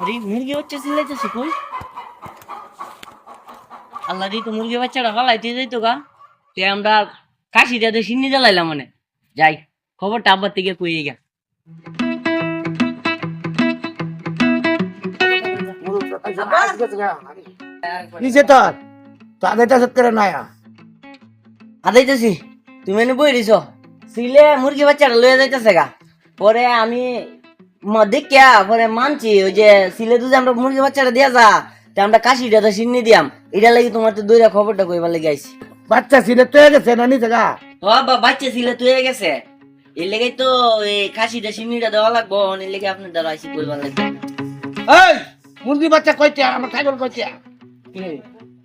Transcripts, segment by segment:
আরে মুরগি বাচ্চা চিল্লাইতেছে কই আল্লাহ রে তো মুরগি বাচ্চাটা ফালাইতে যাইতো গা তে আমরা কাশি দিয়ে সিন্নি জ্বালাইলাম মানে যাই খবরটা আব্বার থেকে কইয়ে গা নিচে তোর তো আধারটা সেট করে নয়া আদাইতেছি তুমি এনে বই দিছ। সিলে মুরগি বাচ্চাটা লয়ে যাইতেছে গা। পরে আমি দেখিয়া পরে মানছি ওই যে সিলে তুই আমরা মুরগি বাচ্চাটা দিয়া যা তে আমরা কাশিটা তো সিন্নি দিয়াম। এটা লাগি তোমার তো দইরা খবরটা কইবার লাগি আইছি। বাচ্চা ছিল তো গেছে না নিচে গা? ও বা বাচ্চা ছিল তুই গেছে। এর লেগে তো এই খাসিটা সিন্নিটা দেওয়া লাগবো এর লেগে আপনার দ্বারা আইসি কইবার লাগবে এই মুরগি বাচ্চা কইতে আমার ছাগল কইতে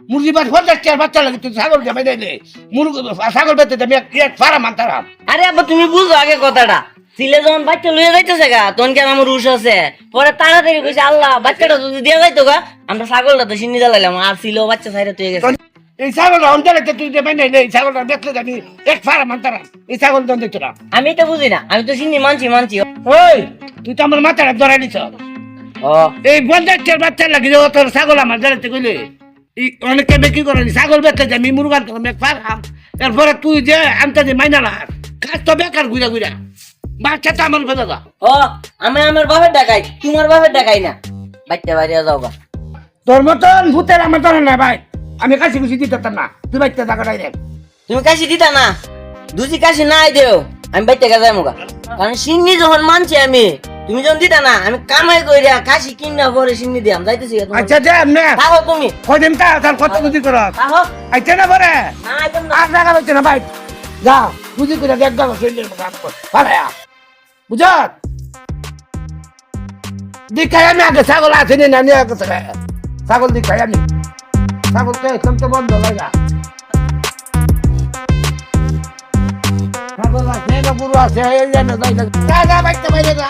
মুরগি বাচ্চা পঞ্চাশ টাকার বাচ্চা লাগে তুই ছাগল যাবে দিলে মুরগি ছাগল বেঁচে আমি এক ফারা মানতারাম। আরে আব্বা তুমি বুঝো আগে কথাটা। সিলে যখন বাচ্চা লইয়া যাইতেছে গা তখন কেন আমার রুশ আছে? পরে তাড়াতাড়ি কইছে আল্লাহ বাচ্চাটা যদি দিয়া যাইতো গা আমরা ছাগলটা তো সিন্নি জ্বালাইলাম আর সিলেও বাচ্চা সাইরে তুই গেছে। এই ছাগলটা অঞ্চলে তুই দেবে নাই এই ছাগলটা বেচলে আমি এক ফারা মানতারাম। এই ছাগল দিত না। আমি তো বুঝি না আমি তো সিন্নি মানছি মানছি। ওই তুই তো আমার মাথাটা ধরাই এই পঞ্চাশ টাকার বাচ্চা লাগে তোর ছাগল আমার কইলে। এই অনেকে বিক্রি করে নি, ছাগল বেচতে যে আমি মুরগান করলাম এক ফারাম এরপরে তুই যে আনতে যে মাইনা লাস কাজ তো বেকার ঘুরা ঘুরা। বাচ্চা তো আমার ফেলে দা ও আমি আমার বাপের ডাকাই তোমার বাপের ডাকাই না। বাচ্চা বাড়িয়া যাও গা। তোর মতন ভূতের আমার ধরে না ভাই। আমি কাশি কুশি দিতে পারতাম না। তুই বাচ্চা টাকা ডাইরেক্ট তুমি কাশি দিতা না? দুজি কাশি নাই দেও। আমি বাইতে গেজাই মুগা কারণ সিন্নি যখন মানছি আমি তুমি যখন দিতা না আমি কামাই কইরা কাশি কিনা পরে সিন্নি দিয়াম যাইতেছি গা তোমার। আচ্ছা যে এমনি থাকো তুমি। কদিন তা তার কত বুঝি কর থাকো। আচ্ছা না পরে? না আইতাম না। আর টাকা হচ্ছে না ভাই যা বুঝি করে দেখ গেল শরীরের কাম কর পালায়া বুঝত দিখাই আমি আগে ছাগল আছে নি না নিয়ে গেছে ছাগল দিখাই আমি। ছাগল তো এখন তো বন্ধ লাগা ছাগল আছে না গরু আছে এই জন্য যাই না। যা যা বাইতে বাইরে হ্যাঁ যা।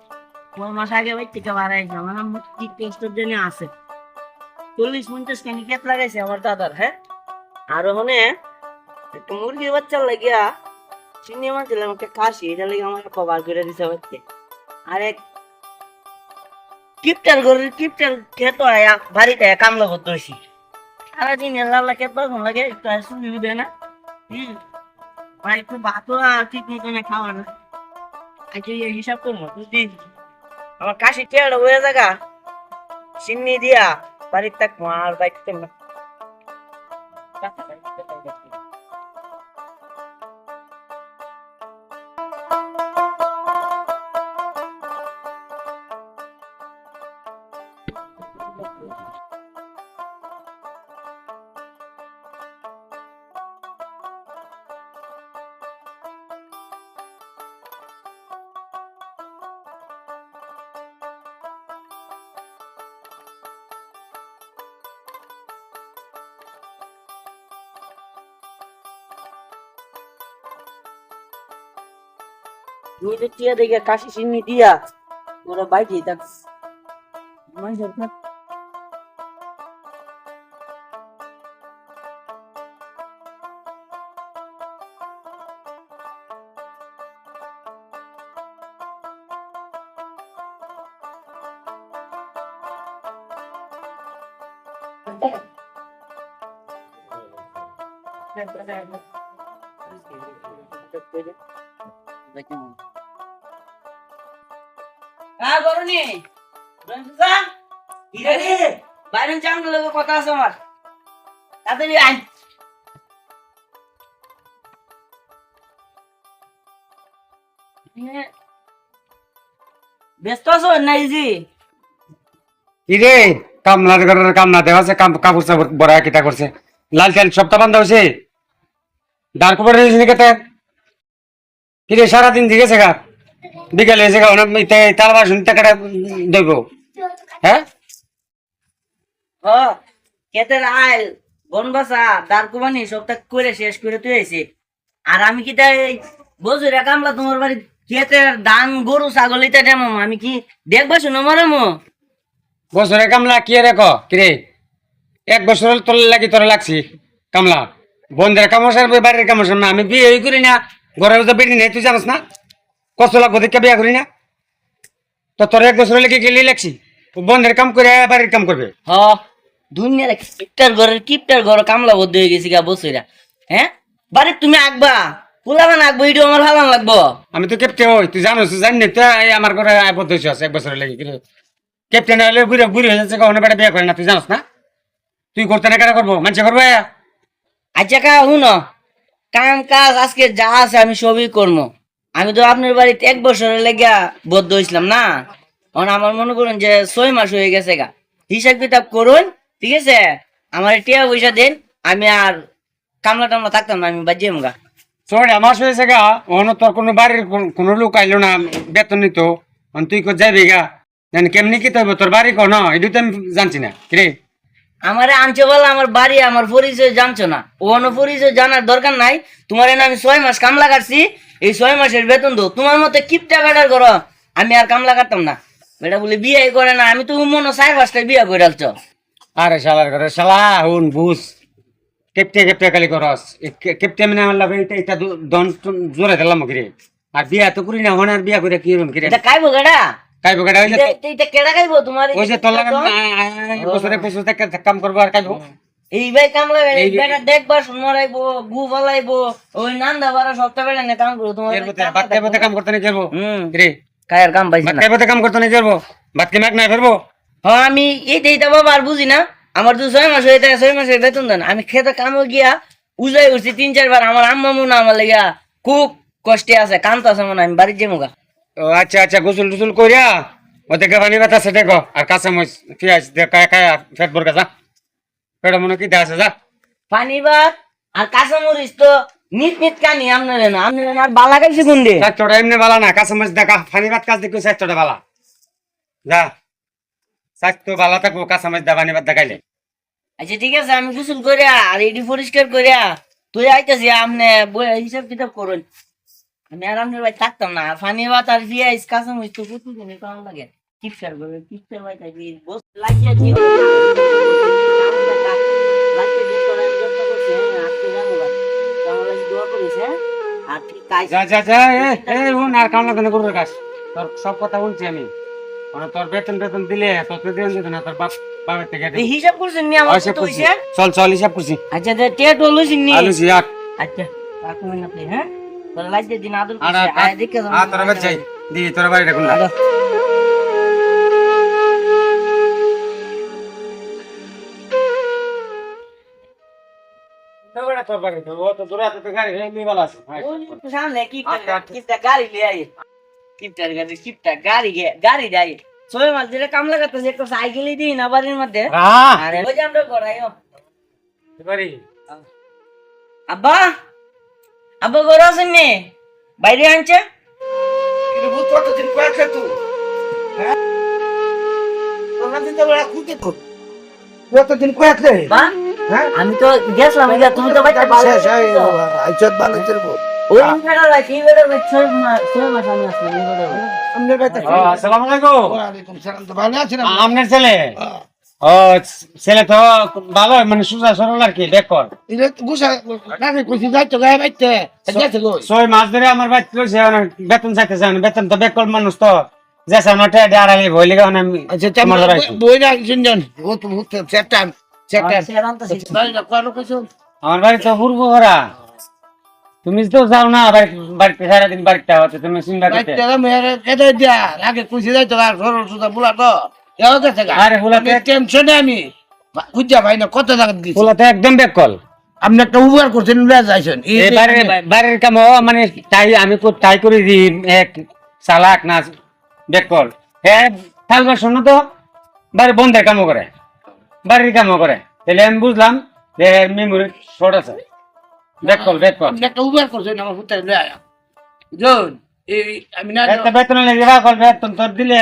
কয় মাস আগে বাইর থেকে বাড়াই আমার আম্মু কি টেস্টের জন্য আছে। চল্লিশ পঞ্চাশ কেনি কেট লাগাইছে আমার দাদার হ্যাঁ? আর ওখানে একটু মুরগির বাচ্চার লাগিয়া চিনি আমার দিলাম একটা কাশি, এটা লাগে আমার কভার করে দিছে হচ্ছে আর এক কিপটার গরুর কিপটার খেত আয়া বাড়িতে কামলা করতে হয়েছি সারাদিন এল্লা খেত লাগে, একটু দেয় না। হুম। আর একটু ভাতও ঠিক মতন খাওয়া না। এই হিসাব করব তুই আমার কাশি টেড় হয়ে জায়গা চিন্নি দিয়া বাড়ির তাক মার বাইতে না। নিজে টিয়া দেখে কাশি চিনি দিয়া ওরা বাইরে থাক মানুষের থাক হ্যাঁ করুনি বাইরে চান লোক কথা আছে আমার। তাড়াতাড়ি আয়। ব্যস্ত আছো নাই জি কিরে কামলার ঘরের কামনা দেওয়া আছে কাম কাপড় চাপড় বড় কিতা করছে। লাল চাল সপ্তাহ বান্ধা হয়েছে। দাঁড় কবর কেতে কিরে সারাদিন দিকে গা বিকালে এসে গা অনেক তার বাসন টাকাটা দেব হ্যাঁ? হ ক্ষেতের আইল বনবাসা দার কুমানি সবটা করে শেষ করে তুই আইছি আর আমি কি তাই বজুরা কামলা তোমার বাড়ি ক্ষেতের ধান গরু ছাগল ইতা দেমো আমি কি দেখবা শুনো মরমো? বছরে কামলা কি রে কিরে এক বছর তোর লাগি তোর লাগছি কামলা। বন্ধের কামসার বাড়ির কামসার না আমি বিয়ে করি না। ঘরে বেটি নেই তুই জানাস না? কষ্ট লাগবো দেখে বিয়ে করি না। তো তোর এক বছর লেগে গেলি লাগছি বন্ধের কাম করে বাড়ির কাম করবে। হ। দুনিয়ার কিপটার ঘরের কিপটার ঘর কামলা বদ্ধ হয়ে গেছি গা বসইরা হ্যাঁ? বাড়ি তুমি আঁকবা পোলাবান আঁকবো এটাও আমার ভালো লাগবো। আমি তো ক্যাপ্টেন হই তুই জানি না তুই এই আমার ঘরে আবদ্ধ হয়েছিস এক বছর লেগে কিন্তু ক্যাপ্টেন হলে বুড়ি বুড়ি হয়ে যাচ্ছে কখনো বেটা বিয়ে করে না তুই জানোস না? তুই করতে না কেন করব? মানুষ করব? আচ্ছা কা শুন কাম কাজ আজকে যা আছে আমি সবই করব আমি তো আপনার বাড়িতে এক বছরের লেগা বদ্ধ হয়েছিলাম না। এখন আমার মনে করুন যে ছয় মাস হয়ে গেছে গা। হিসাব কিতাব করুন ঠিক আছে? আমার টিয়া পয়সা দিন আমি আর কামলা টামলা থাকতাম না আমি বাজিয়ে গা। তোর আমার হয়েছে গা ওখানে তোর কোনো বাড়ির কোনো লোক আইলো না বেতন নিত। অন তুই কো যাবি গা। জানি কেমনি কি তৈব তোর বাড়ি কো না এটা তো আমি জানছি না। কিরে আমারে আনছে বলে আমার বাড়ি আমার পরিচয় জানছো না। ওনো পরিচয় জানার দরকার নাই। তোমার এনে আমি ছয় মাস কামলা কাটছি এই ছয় মাসের বেতন দো তোমার মতো কিপটা বেটার করো? আমি আর কামলা কাটতাম না। বেটা বলে বিয়ে করে না আমি তো মনে চার পাঁচটা বিয়ে করে ডালছ আরে শালার ঘরে শালা হুন বুঝ কেপটে কেপটে খালি করস। কেপটে মানে আমার লাগে এটা এটা দন জোরে দিলাম কিরে। আর বিয়া তো করি না হন আর বিয়া করে কি রকম কিরে? এটা খাইবো কেডা? কাইব কেটা হইলে এটা- কেডা খাইবো তোমার? ওই যে? বছরে থেকে কাম করব আর কাইব এই ভাই কামলা এই- বেটা দেখবা শুনমারাইবো গু ফালাইবো ওই নান্দা বারা সপ্তাহ বেলা নে কাম করো তোমার এর মধ্যে কাম করতে নিয়ে যাব হুম। কায়ের কাম পাইছি ভাত না কাম করতে নিয়ে যাব ভাত ম্যাক নাই ফেরবো হ্যাঁ আমি এই বাবা আর বুঝি না। আমার তো ছয় মাস হয়ে ছয় মাসের বেতন দেন। আমি খেতে কামে গিয়া উজাই উঠছি তিন চারবার আমার আম্মা মনে আমার লেগা খুব কষ্টে আছে কান্ত আছে মনে আমি বাড়ির যাব গা। ও আচ্ছা আচ্ছা গোসল টুসুল করিয়া ওদেরকে পানি বাতাসে দেখো। আর কাঁচা মরিচ পেঁয়াজ দিয়ে খায় ফেট পেট মনে কি আছে যা। পানি ভাত আর কাঁচা মরিচ তো নিট নিট কানি আপনার না আপনার আর বালা খাইছে কোন দে? স্বাস্থ্যটা এমনি বালা না কাঁচা মরিচ দেখা পানি ভাত কাজ দেখো স্বাস্থ্যটা বালা। যা স্বাস্থ্য বালা থাকব কাঁচা মরিচ দা পানি ভাত দেখাইলে। আচ্ছা ঠিক আছে আমি গোসল করিয়া আর এটি পরিষ্কার করিয়া তুই আইতেছি আপনি বই- হিসাব কিতাব করুন। আমি আর আপনার ভাই থাকতাম না আর পানি ভাত আর পেঁয়াজ কাঁচা মরিচ তো প্রতি দিনে কেমন লাগে। কিপসার করবে কিপসার ভাই থাকবি বস লাগিয়ে দিয়ে লাগিয়ে দিয়ে করে আমি যত্ন করছি, হ্যাঁ, আজকে যাব গা। তো আমার কাছে দোয়া করিস, হ্যাঁ? আর ঠিক কাজ যা যা যা এ এ আর কাম লাগবে করবে কাজ তোর সব কথা শুনছি আমি। মানে তোর বেতন বেতন দিলে তোর দিন দিত না তোর বাপ বাবার থেকে হিসাব করছেন নি আমার হিসাব হইছে? চল চল হিসাব করছি। আচ্ছা তে টেটো লইছেন নি? আচ্ছা আপনি হ্যাঁ? তোরা দিন আদর আয় দেখে তোরা বাচ্চাই দি তোর বাড়ি দেখুন তোর বাড়ি তো ও তো দূরে আছে তো গাড়ি হেলি বালা আছে। ওই তো সামনে কি আচ্ছা, আচ্ছা। গাড়ি লিয়ে আই কিপটার গাড়ি কিপটা গাড়ি গাড়ি যাই ছয় মাস ধরে কাম লাগাতেছে একটা সাইকেলই দিই না বাড়ির মধ্যে। আরে ওই যে আমরা করাইও বাড়ি আব্বা আব্বা আছেন নি। বাইরে আনছে। কিন্তু ভূত কয়েছে তুই হ্যাঁ? তো। খুঁজে বা? আমি তো গেছিলাম তুমি তো বাইতে শেষ আইছত ভালো চলব ওই বেটার ভাই এই বেটার ভাই ছয় মাস ছয় মাস আমি আসলাম এই ভাই। আমনে বাইতে আসসালামু আলাইকুম। ওয়ালাইকুম সালাম তো ভালো আছেন আপনার ছেলে? ও ছেলে তো ভালো মানে সুজা সরল আর কি ছয় মাস ধরে আমার বাচ্চা লইছে বেতন চাইতেছে অনেক বেতন তো বেকল মানুষ তো। যেসে আমার টেডে আড়ালে ভয় লেগে অনেক আচ্ছা। বই না ভূত সেটান আমার বাড়ি তো পূর্ব ভরা তুমি তো যাও না বাড়ি বাড়িতে সারাদিন বাড়িতে হচ্ছে তুমি চিন্তা করতে। কেটে দিয়া আগে আর সরল বুলা তো। এও গেছে আরে বুলাতে টেনশনে আমি। ভাই না কত টাকা দিছি ফুলা তো একদম বেকল। আপনি একটা উবার করছেন উড়ে যাইছেন। এই বাড়ির বাড়ির কাম মানে তাই আমি কো- তাই করে দি এক চালাক না বেকল। হ্যাঁ থাকবার শোনো তো? বাড়ি বন্ধের কামও করে। বাড়ির কামও করে। তাহলে আমি বুঝলাম যে মেমোরি শর্ট আছে। আপনি একটা উবার করছেন আমার হুতে লয়ে আয়া। জন এই আমি না একটা বেতন লেগে বা করবে বেতন তোর দিলে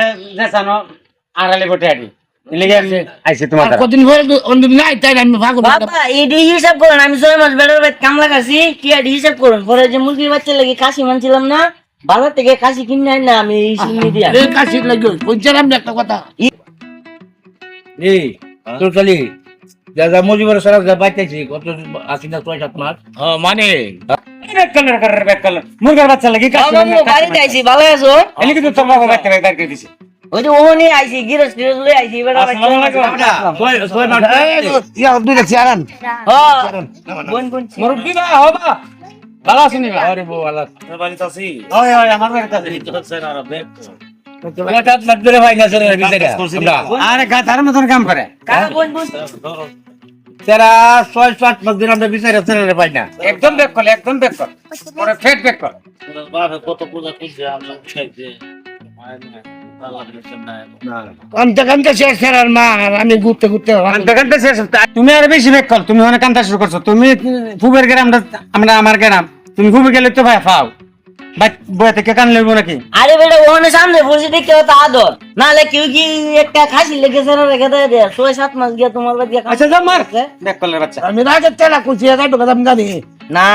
আড়ালে গোটে আড়ি লেগে আমি আইছি তোমার আর পরে তো অন্যদিন নাই তাই আমি ভাগো বাবা এডি হিসাব করুন আমি ছয় মাস বেড়ার বাইত কামলা কাছি কি এডি হিসাব করুন? পরে যে মুরগির বাচ্চা লাগে কাশি মানছিলাম না বাজার থেকে কাশি কিনে আনি না আমি এই দিয়া। কাশি লাগে একটা কথা। এই তোর খালি যা যা মজিবর সারা যা বাইতেছি কত আসি না ছয় সাত মাস মানে? মুরগার বাচ্চা লাগি বাড়িতে আইছি ভালো আছো? এলি কিন্তু তোর বাবা বাইতে বাইতে করে দিছে। ওই যে ওহনি আইছি গিরস টিরস লই আইছি বেড়া আসসালামু আলাইকুম। ইয়া দুই দেখছি আরাম। বোন বোন মুরগি বা হবা ভালো আছেন বা আরে বউ আলাদা ওই ওই আমার বাড়িতে আছে। এটা মাস ধরে আরে গাধার মতন কাম করে। তেরা ছয় সাত মাস ধরে আমরা বিচারে পাই না। একদম ব্যাক একদম ব্যাক পরে ফেট ব্যাক তুমি আর বেশি ব্যাক কল তুমি অনেক কান্দা শুরু করছ। তুমি ফুবের গ্রাম আমরা আমার গ্রাম তুমি ফুবে গেলে তো ভাই পাও ভাই বয়ে থেকে কান লইব নাকি? আরে বেটা ওখানে সামনে পড়ছি দেখতে হতো আদর। নাহলে কেউ কি একটা খাসি সেরা রেখে দেয় দেয় ছয় সাত মাস গিয়া তোমার গিয়া আচ্ছা যা মার। ব্যাক কলের বাচ্চা। আমি রাগে তেলা কুচি একা তো কথা জানি। না।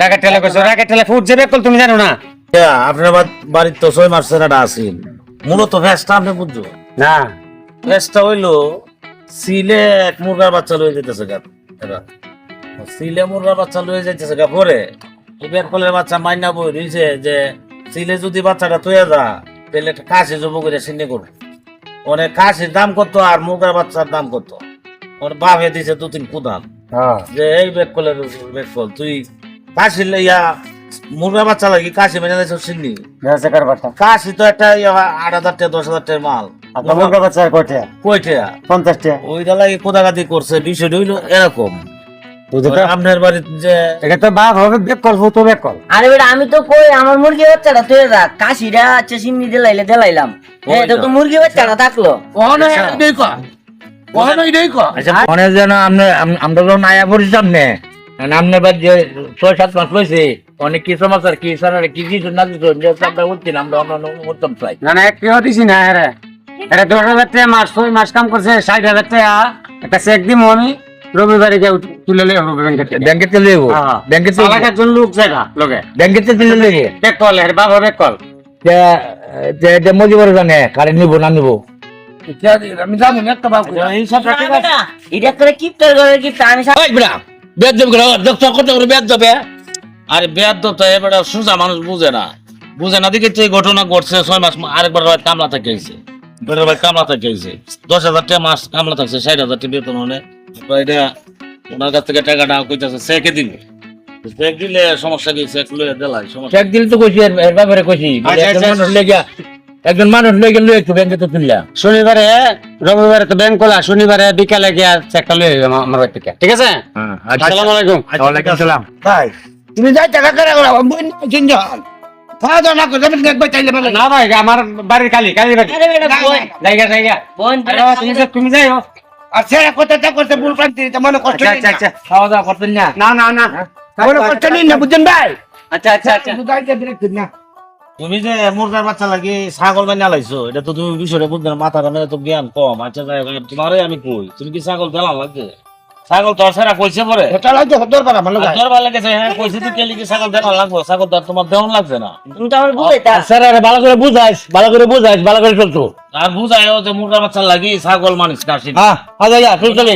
রাগা টেলা করছ রাগা টেলা ফুট যে কল তুমি জানো না? হ্যাঁ, আপনার বাড়ির তো ছয় মাস সেরাটা মূলত ভ্যাসটা আপনি বুঝছ? না। ভ্যাসটা হইল সিলে এক মুরগার বাচ্চা লয়ে যেতেছে গা। সিলে মুরগার বাচ্চা লয়ে যাইতেছে গা পরে। এই বেরকলের বাচ্চা মাইনা বই রইছে যে সিলে যদি বাচ্চাটা তুই যা তাহলে একটা কাশি জব করে সিনে করবে অনেক কাশির দাম কত আর মুরগার বাচ্চার দাম কত? ওর বাপে দিছে দু তিন কুদাল। হ্যাঁ। যে এই বেকলের বেকল তুই কাশি লইয়া মুরগা বাচ্চা লাগি কাশি মেনে দিছ সিন্নি কাশি তো একটা আট হাজার টাকা দশ হাজার টাকার মাল। মুরগা বাচ্চা কয়টা? কয়টা? পঞ্চাশ টাকা ওইটা লাগে কোদাগাদি করছে বিষয়টা হইল এরকম। আপনার বাড়িতে যে এটা তো বাপ হবে ব্যাক কল তো আরে বেটা আমি তো কই আমার মুরগি বাচ্চাটা তুই রাখ কাশিটা হচ্ছে সিমনি দিলাইলে দিলাইলাম এটা তো। মুরগি বাচ্চাটা থাকল। ওখানে এটাই কর ওখানে এটাই কর যেন আপনি আমরা যখন আয়া পড়ছি সামনে। আপনার বাদ যে ছয় সাত মাস লইছে অনেক কি সমাচার কি সারা কি দিছ না দিছ আমরা উঠছি না আমরা অন্য উত্তম চাই না না কেউ দিছি না হ্যাঁ। এটা দশ হাজার টাকা মাস ছয় মাস কাম করছে ষাট হাজার টাকা। একটা চেক দিব আমি। রবিবারে উঠ- তুলে লই হবে ব্যাংকের থেকে। ব্যাংকে চলে যাব হ্যাঁ। ব্যাংকে চালাক একজন লোক জায়গা লোকে। ব্যাংকে তুলে লেগে ব্যাক কল এর বাবা ব্যাক কল যে যে মজিবর জানে কারে নিব না নিব। আমি জানি না একটা বাবু এই সব না বেটা, এটা করে কিপটার ঘরে কিপটা আমি সা- ওই বেদ দেব করে দেখছ কত করে বেদ দেবে আরে বেদ তো এবারে সোজা মানুষ বুঝে না। বুঝে না দেখে তো এই ঘটনা ঘটছে ছয় মাস আরেকবার কামলা থেকে আইছে। বেটার ভাই কামলা থেকে আইছে। দশ হাজার টাকা মাস কামলা থাকছে ষাট হাজার টাকা বেতন হলে। এবার এটা ওনার কাছ থেকে টাকাটা কইতাছে চেকে দিল। চেক দিলে সমস্যা কি চেক লইয়া দিলাই সমস্যা চেক দিল তো কইছি এর এর ব্যাপারে কইছি। আচ্ছা, একজন আচ্ছা। মানুষ লেগে একজন মানুষ লই একটু ব্যাংকে তো তুললা। শনিবারে রবিবারে তো ব্যাংক খোলা শনিবারে বিকালে গিয়ে চেকটা লই আমার বাড়ি থেকে। ঠিক আছে? আসসালামু আলাইকুম। ওয়ালাইকুম সালাম তাই তুমি যাই টাকা করে না করে আমি চাইলে না ভাই আমার বাড়ির খালি খালি বাড়ি। জায়গা জায়গা। বোন, তুমি যে- তুমি যাই হোক। আর সেরা কথাটা করতে ভুল প্রান্তি মনে কষ্ট আচ্ছা আচ্ছা। আচ্ছা। খাওয়া দাওয়া করতেন না? না না না। মনে কষ্ট নিন না বুঝছেন ভাই? আচ্ছা আচ্ছা আচ্ছা। না। তুমি যে মুরগার বাচ্চা লাগি ছাগল বানিয়ে লাইছো এটা তো তুমি বিষয়টা বুঝবে মাথা তো জ্ঞান কম। আচ্ছা তোমারই আমি কই? তুমি কি ছাগল দেলাম লাগছে ছাগল তোর সেরা কইছে পরে। এটা লাগছে হতর পারা ভালো গায় তোর ভালো লাগেছে হ্যাঁ কইছে তুই কেলি কি ছাগল দেওয়া লাগবো। ছাগল তো আর তোমার দেওয়া লাগছে না। তুমি তো আমার বুঝাইতা। স্যার আরে ভালো করে বুঝাইস ভালো করে বুঝাইস ভালো করে চলতো আর বুঝায়ও যে মুরগার বাচ্চা লাগি ছাগল মানুষ কাশি হ্যাঁ হাজার যা চল চলে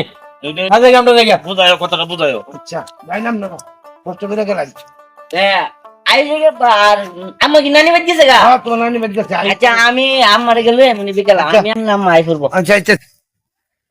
হাজার আমরা জায়গা। বুঝায়ও কথাটা বুঝায়ও আচ্ছা যাইলাম না কষ্ট করে গেলাম হ্যাঁ, হ্যাঁ আচ্ছা আমি আমার গেলে এমনি বিকেল আমি আনলাম আই করব আচ্ছা আচ্ছা।